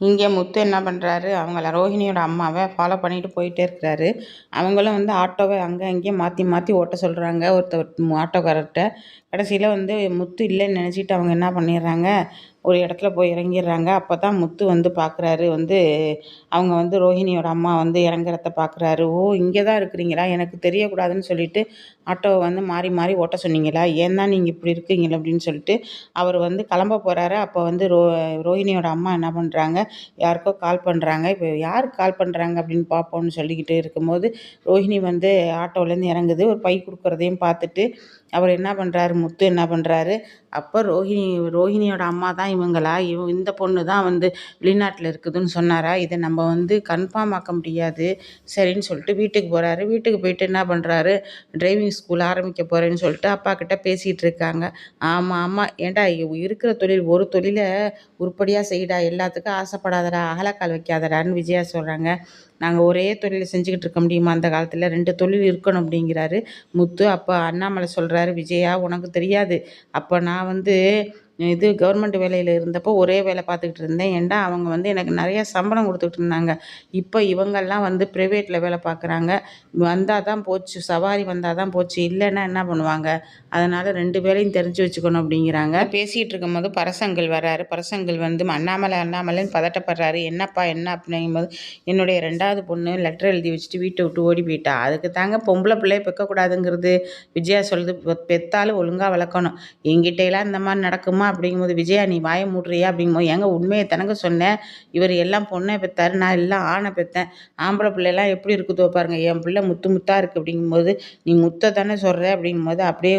இங்கே முத்து என்ன பண்ணுறாரு அவங்கள ரோஹிணியோட அம்மாவை ஃபாலோ பண்ணிட்டு போயிட்டே இருக்கிறாரு. அவங்களும் வந்து ஆட்டோவை அங்கே அங்கேயே மாற்றி மாற்றி ஓட்ட சொல்கிறாங்க ஒருத்தர் ஆட்டோக்காரர்கிட்ட கடைசியில் வந்து முத்து இல்லைன்னு நினச்சிட்டு அவங்க என்ன பண்ணிடுறாங்க ஒரு இடத்துல போய் இறங்கிடுறாங்க. அப்போ தான் முத்து வந்து பார்க்குறாரு வந்து அவங்க வந்து ரோஹிணியோட அம்மா வந்து இறங்குறத பார்க்குறாரு ஓ இங்கே தான் இருக்கிறீங்களா? எனக்கு தெரியக்கூடாதுன்னு சொல்லிட்டு ஆட்டோவை வந்து மாறி மாறி ஓட்ட சொன்னீங்களா? ஏன் தான் நீங்கள் இப்படி இருக்கீங்களா அப்படின்னு சொல்லிட்டு அவர் வந்து கிளம்ப போகிறாரு அப்போ வந்து ரோ ரோஹிணியோட அம்மா என்ன பண்ணுறாங்க யாருக்கோ கால் பண்ணுறாங்க இப்போ யாருக்கு கால் பண்ணுறாங்க அப்படின்னு பார்ப்போம்னு சொல்லிக்கிட்டு இருக்கும்போது ரோஹிணி வந்து ஆட்டோவிலேருந்து இறங்குது. ஒரு பை கொடுக்குறதையும் பார்த்துட்டு அவர் என்ன பண்ணுறாரு முத்து என்ன பண்ணுறாரு அப்போ ரோஹிணி ரோஹிணியோட அம்மா தான் இவங்களா? இவ இந்த பொண்ணு தான் வந்து வெளிநாட்டில் இருக்குதுன்னு சொன்னாரா? இதை நம்ம வந்து கன்ஃபார்ம் ஆக்க முடியாது. சரின்னு சொல்லிட்டு வீட்டுக்கு போகிறாரு வீட்டுக்கு போயிட்டு என்ன பண்ணுறாரு டிரைவிங் ஸ்கூல் ஆரம்பிக்க போகிறேன்னு சொல்லிட்டு அப்பா கிட்ட பேசிகிட்டு இருக்காங்க. ஆமாம் ஆமாம் ஏன்டா இருக்கிற தொழில் ஒரு தொழிலை உருப்படியாக செய்யடா எல்லாத்துக்கும் ஆசைப்படாதடா அகலக்கால் வைக்காதடான்னு விஜயா சொல்கிறாங்க நாங்கள் ஒரே தொழிலை செஞ்சுக்கிட்டு இருக்க முடியுமா அந்த காலத்தில்? ரெண்டு தொழில் இருக்கணும் அப்படிங்கிறாரு. முத்து அப்போ அண்ணாமலை சொல்கிறாரு விஜயா உனக்கு தெரியாது. அப்போ நான் வந்து இது கவர்மெண்ட் வேலையில் இருந்தப்போ ஒரே வேலை பார்த்துக்கிட்டு இருந்தேன். ஏன்டா அவங்க வந்து எனக்கு நிறைய சம்பளம் கொடுத்துக்கிட்டு இருந்தாங்க. இப்போ இவங்கெல்லாம் வந்து ப்ரைவேட்டில் வேலை பார்க்குறாங்க. வந்தால் தான் போச்சு சவாரி வந்தால் தான் போச்சு இல்லைன்னா என்ன பண்ணுவாங்க? அதனால் ரெண்டு வேலையும் தெரிஞ்சு வச்சுக்கணும் அப்படிங்கிறாங்க. பேசிகிட்டு இருக்கும்போது பரசங்கள் வராரு. பரசங்கள் வந்து அண்ணாமலை அண்ணாமலைன்னு பதட்டப்படுறாரு. என்னப்பா என்ன அப்படிங்கும்போது என்னுடைய ரெண்டாவது பொண்ணு லெட்டர் எழுதி வச்சுட்டு வீட்டை விட்டு ஓடி போயிட்டா. அதுக்கு தாங்க பொம்பளை பிள்ளைய பெக்கக்கூடாதுங்கிறது விஜயா சொல்லுது பெத்தாலும் ஒழுங்காக வளர்க்கணும். எங்கிட்டையெல்லாம் இந்த மாதிரி நடக்குமா? அப்படிங்கும்போது விஜயா நீ வாய மூடுறியா? அப்படிங்கும்போது ஏங்க உண்மையை தனங்க சொன்னேன். இவர் எல்லாம் பொண்ணை பெற்றாரு நான் எல்லாம் ஆணை பெற்றேன் ஆம்பளை பிள்ளைலாம் எப்படி இருக்குதோ பாருங்கள் என் பிள்ளை முத்து முத்தாக இருக்குது அப்படிங்கும்போது நீ முத்தை தானே சொல்கிற அப்படிங்கும்போது அப்படியே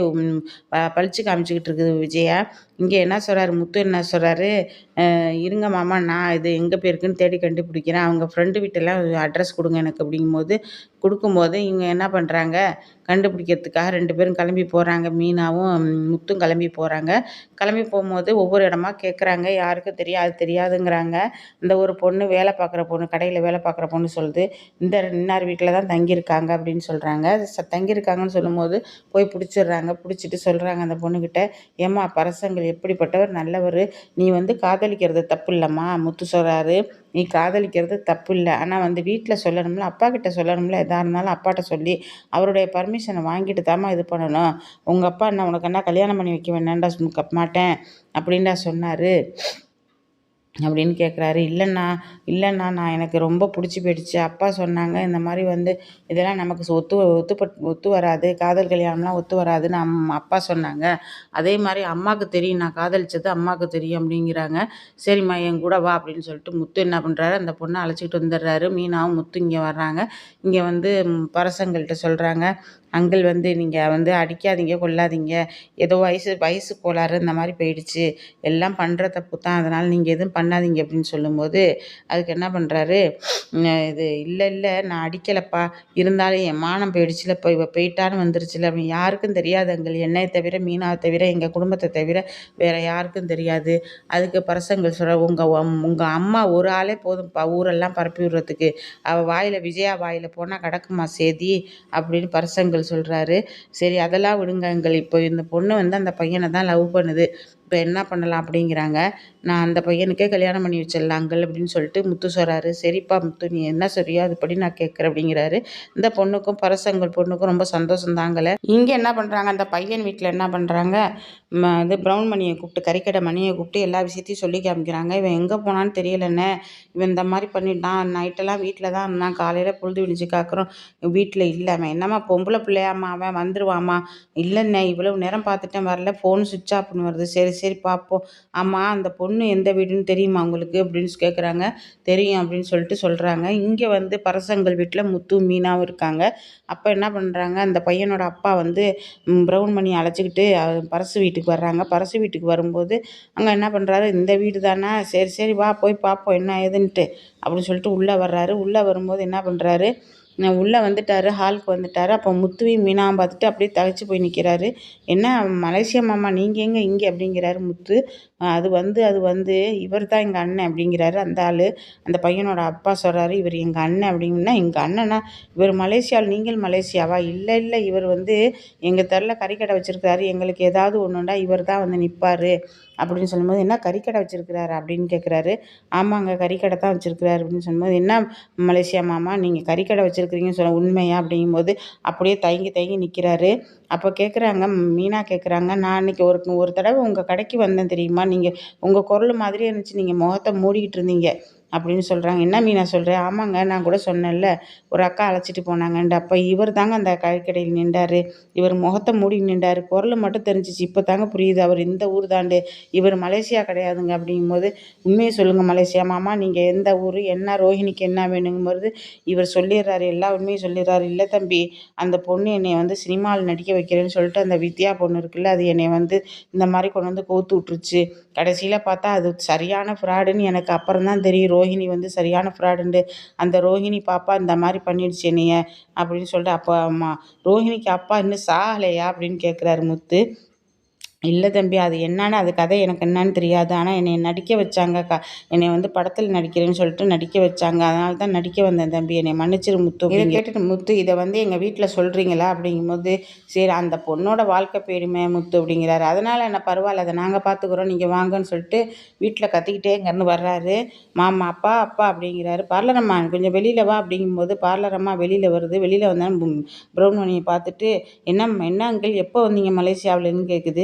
பழிச்சு காமிச்சிக்கிட்டு இருக்குது விஜயா. இங்கே என்ன சொல்கிறாரு முத்து என்ன சொல்கிறாரு இருங்க மாமா நான் இது எங்கே போயிருக்குன்னு தேடி கண்டுபிடிக்கிறேன். அவங்க ஃப்ரெண்டு வீட்டெல்லாம் அட்ரஸ் கொடுங்க எனக்கு அப்படிங்கும்போது கொடுக்கும்போது இவங்க என்ன பண்ணுறாங்க கண்டுபிடிக்கிறதுக்காக ரெண்டு பேரும் கிளம்பி போகிறாங்க மீனாவும் முத்தும் கிளம்பி போகிறாங்க கிளம்பி போகும்போது ஒவ்வொரு இடமா கேட்குறாங்க யாருக்கும் தெரியாது தெரியாதுங்கிறாங்க. இந்த ஒரு பொண்ணு வேலை பார்க்குற பொண்ணு கடையில் வேலை பார்க்குற பொண்ணு சொல்லுது இந்த இன்னார் வீட்டில் தான் தங்கியிருக்காங்க அப்படின்னு சொல்கிறாங்க ச தங்கியிருக்காங்கன்னு சொல்லும்போது போய் பிடிச்சிடுறாங்க. பிடிச்சிட்டு சொல்கிறாங்க அந்த பொண்ணுக்கிட்ட ஏம்மா பரசங்கள் எப்படிப்பட்டவர் நல்லவர். நீ வந்து காதல் காதலிக்கிறது தப்பு இல்லைம்மா முத்து சொல்கிறாரு நீ காதலிக்கிறது தப்பு இல்லை ஆனால் வந்து வீட்டில் சொல்லணும்ல அப்பா கிட்ட சொல்லணும்ல எதாக இருந்தாலும் அப்பாட்ட சொல்லி அவருடைய பர்மிஷனை வாங்கிட்டு தாம்மா இது பண்ணணும். உங்கள் அப்பா என்ன உனக்கு என்ன கல்யாணம் பண்ணி வைக்க வேணான்டா மாட்டேன் அப்படின்டா சொன்னார். அப்படின்னு கேட்குறாரு இல்லைண்ணா இல்லைண்ணா நான் எனக்கு ரொம்ப பிடிச்சி போயிடுச்சு. அப்பா சொன்னாங்க இந்த மாதிரி வந்து இதெல்லாம் நமக்கு ஒத்து ஒத்துப்பட் ஒத்து வராது. காதல் கல்யாணம்லாம் ஒத்து வராதுன்னு அம் அப்பா சொன்னாங்க. அதே மாதிரி அம்மாவுக்கு தெரியும் நான் காதலிச்சது அம்மாவுக்கு தெரியும் அப்படிங்கிறாங்க. சரிம்மா என் கூட வா அப்படின்னு சொல்லிட்டு முத்து என்ன பண்ணுறாரு அந்த பொண்ணை அழைச்சிட்டு வந்துடுறாரு. மீனாவும் முத்து இங்கே வர்றாங்க. இங்கே வந்து பரசங்கள்கிட்ட சொல்கிறாங்க அங்கிள் வந்து நீங்கள் வந்து அடிக்காதீங்க கொள்ளாதீங்க. ஏதோ வயசு வயசு கோளாறு இந்த மாதிரி போயிடுச்சு. எல்லாம் பண்ணுற தப்பு தான். அதனால் நீங்கள் எதுவும் பண்ணாதீங்க அப்படின்னு சொல்லும்போது அதுக்கு என்ன பண்ணுறாரு இது இல்லை இல்லை. நான் அடிக்கலைப்பா. இருந்தாலும் என் மானம் போயிடுச்சுல. இப்போ இவ போயிட்டான்னு வந்துருச்சுல. அப்படின்னு யாருக்கும் தெரியாது அங்கிள். என்னை தவிர மீனாவை தவிர எங்கள் குடும்பத்தை தவிர வேறு யாருக்கும் தெரியாது. அதுக்கு பரசங்கள் சொல்கிற உங்கள் உங்கள் அம்மா ஒரு ஆளே போதும்ப்பா. ஊரெல்லாம் பரப்பி விடுறதுக்கு. அவள் வாயில் விஜயா வாயில் போனால் கிடக்குமா சேதி? அப்படின்னு பரசங்கள் சொல்கிறாரு சரி அதெல்லாம் விடுங்க அங்கிள். இப்போ இந்த பொண்ணு வந்து அந்த பையனை தான் லவ் பண்ணுது. இப்போ என்ன பண்ணலாம் அப்படிங்கிறாங்க. நான் அந்த பையனுக்கே கல்யாணம் பண்ணி வச்சிடலாம் அங்கிள் அப்படின்னு சொல்லிட்டு முத்து சொல்கிறாரு சரிப்பா முத்து நீ என்ன சொல்றியோ அதுபடி நான் கேட்குறேன் அப்படிங்கிறாரு. இந்த பொண்ணுக்கும் பரசங்கள் பொண்ணுக்கும் ரொம்ப சந்தோஷம் தாங்கலை இங்கே என்ன பண்ணுறாங்க அந்த பையன் வீட்டில் என்ன பண்ணுறாங்க இது ப்ரௌன் மணியை கூப்பிட்டு கறிக்கடை மணியை கூப்பிட்டு எல்லா விஷயத்தையும் சொல்லி காமிக்கிறாங்க. இவன் எங்கே போனான்னு தெரியலண்ணே. இவன் இந்த மாதிரி பண்ணிட்டான். நைட்டெல்லாம் வீட்டில் தான் இருந்தான். காலையில் பொழுது விழிஞ்சு காக்கிறோம். வீட்டில் இல்லை அவன். என்னம்மா பொம்பளை பிள்ளையாம்மா அவன் வந்துடுவாம்மா இல்லைண்ணே இவ்வளவு நேரம் பார்த்துட்டேன் வரல. ஃபோன் சுவிட்ச் ஆஃப்னு வருது. சரி சரி பார்ப்போம். ஆமாம் அந்த பொண்ணு எந்த வீடுன்னு தெரியுமா உங்களுக்கு? அப்படின்னு கேட்குறாங்க தெரியும் அப்படின்னு சொல்லிட்டு சொல்கிறாங்க இங்கே வந்து பரசங்கள் வீட்டில் முத்து மீனாவும் இருக்காங்க. அப்போ என்ன பண்ணுறாங்க அந்த பையனோட அப்பா வந்து ப்ரௌன் மணி அழைச்சிக்கிட்டு பரசு வீட்டு வீட்டுக்கு வர்றாங்க. பரசு வீட்டுக்கு வரும்போது அங்கே என்ன பண்ணுறாரு இந்த வீடு தானே? சரி சரி வா போய் பார்ப்போம் என்ன ஏதுன்ட்டு அப்படின்னு சொல்லிட்டு உள்ளே வர்றாரு. உள்ளே வரும்போது என்ன பண்ணுறாரு உள்ளே வந்துட்டார் ஹாலுக்கு வந்துட்டார். அப்போ முத்துவையும் மீனாவும் பார்த்துட்டு அப்படியே தகச்சு போய் நிற்கிறாரு என்ன மலேசியா மாமா நீங்கள் எங்கே? இங்கே அப்படிங்கிறாரு முத்து. அது வந்து அது வந்து இவர் தான் எங்கள் அண்ணன் அப்படிங்கிறாரு அந்த ஆள். அந்த பையனோட அப்பா சொல்கிறாரு இவர் எங்கள் அண்ணன் அப்படின்னா எங்கள் அண்ணனா? இவர் மலேசியாவில் நீங்கள் மலேசியாவா? இல்லை இல்லை இவர் வந்து எங்கள் தெருவில் கறிக்கடை வச்சுருக்காரு எங்களுக்கு ஏதாவது ஒன்றுண்டா இவர் தான் வந்து நிற்பார் அப்படின்னு சொல்லும்போது என்ன கறிக்கடை வச்சுருக்கிறாரு? அப்படின்னு கேட்குறாரு ஆமாங்க கறிக்கடை தான் வச்சுருக்கிறாரு. அப்படின்னு சொல்லும்போது என்ன மலேசியா மாமா நீங்கள் கறிக்கடை வச்சுருக்க வச்சுருக்கிறீங்கன்னு சொல்ல உண்மையா அப்படிங்கும்போது அப்படியே தயங்கி தயங்கி நிற்கிறாரு அப்போ கேட்குறாங்க மீனா கேட்குறாங்க நான் அன்றைக்கி ஒரு ஒரு தடவை உங்கள் கடைக்கு வந்தேன் தெரியுமா? நீங்கள் உங்கள் குரல் மாதிரியே இருந்துச்சு நீங்கள் முகத்த மூடிக்கிட்டு இருந்தீங்க. அப்படின்னு சொல்கிறாங்க என்ன மீனா சொல்கிறேன் ஆமாங்க நான் கூட சொன்னேன்ல. ஒரு அக்கா அழைச்சிட்டு போனாங்கன்ட்டு. அப்போ இவர் தாங்க அந்த கறிக்கடையில் நின்றார். இவர் முகத்தை மூடி நின்றார். குரல் மட்டும் தெரிஞ்சிச்சு. இப்போ தாங்க புரியுது. அவர் இந்த ஊர் தாண்டு. இவர் மலேசியா கிடையாதுங்க அப்படிங்கும்போது உண்மையை சொல்லுங்கள் மலேசியா. மாமா நீங்கள் எந்த ஊர்? என்ன? ரோஹிணிக்கு என்ன வேணுங்கும்போது இவர் சொல்லிடுறாரு. எல்லா உண்மையும் சொல்லிடுறாரு. இல்லை தம்பி அந்த பொண்ணு என்னை வந்து சினிமாவில் நடிக்க வைக்கிறேன்னு சொல்லிட்டு அந்த வித்யா பொண்ணு இருக்குல்ல அது என்னை வந்து இந்த மாதிரி கொண்டு வந்து கோத்து விட்ருச்சு கடைசியில் பார்த்தா அது சரியான ஃப்ராடுன்னு எனக்கு அப்புறம் தான் தெரியும். ரோஹிணி வந்து சரியான ஃப்ராடுண்டு அந்த ரோஹிணி பாப்பா இந்த மாதிரி பண்ணிடுச்சு என்னைய அப்படின்னு சொல்லிட்டு அப்போ அம்மா ரோஹிணிக்கு அப்பா இன்னும் சாகலையா? அப்படின்னு கேட்குறாரு முத்து. இல்லை தம்பி அது என்னன்னு அது கதை எனக்கு என்னன்னு தெரியாது. ஆனால் என்னை நடிக்க வச்சாங்க. க என்னை வந்து படத்தில் நடிக்கிறேன்னு சொல்லிட்டு நடிக்க வச்சாங்க. அதனால தான் நடிக்க வந்தேன் தம்பி. என்னை மன்னிச்சிரு முத்து இதை கேட்டுட்டு முத்து இதை வந்து எங்கள் வீட்டில் சொல்கிறீங்களா அப்படிங்கும்போது சரி அந்த பொண்ணோட வாழ்க்கை போயிடுமே முத்து அப்படிங்கிறாரு. அதனால் என்ன பரவாயில்ல அதை நாங்கள் பார்த்துக்குறோம் நீங்கள் வாங்கன்னு சொல்லிட்டு வீட்டில் கத்திக்கிட்டே இங்கேருந்து வர்றாரு. மாமா அப்பா அப்பா அப்படிங்கிறாரு. பார்லர் அம்மா கொஞ்சம் வெளியில் வா அப்படிங்கும்போது பார்லர் அம்மா வெளியில் வருது. வெளியில் வந்தாலும் ப்ரௌன் மணியை பார்த்துட்டு என்ன என்ன அங்கிள் எப்போ வந்தீங்க மலேசியாவிலேருந்து கேட்குது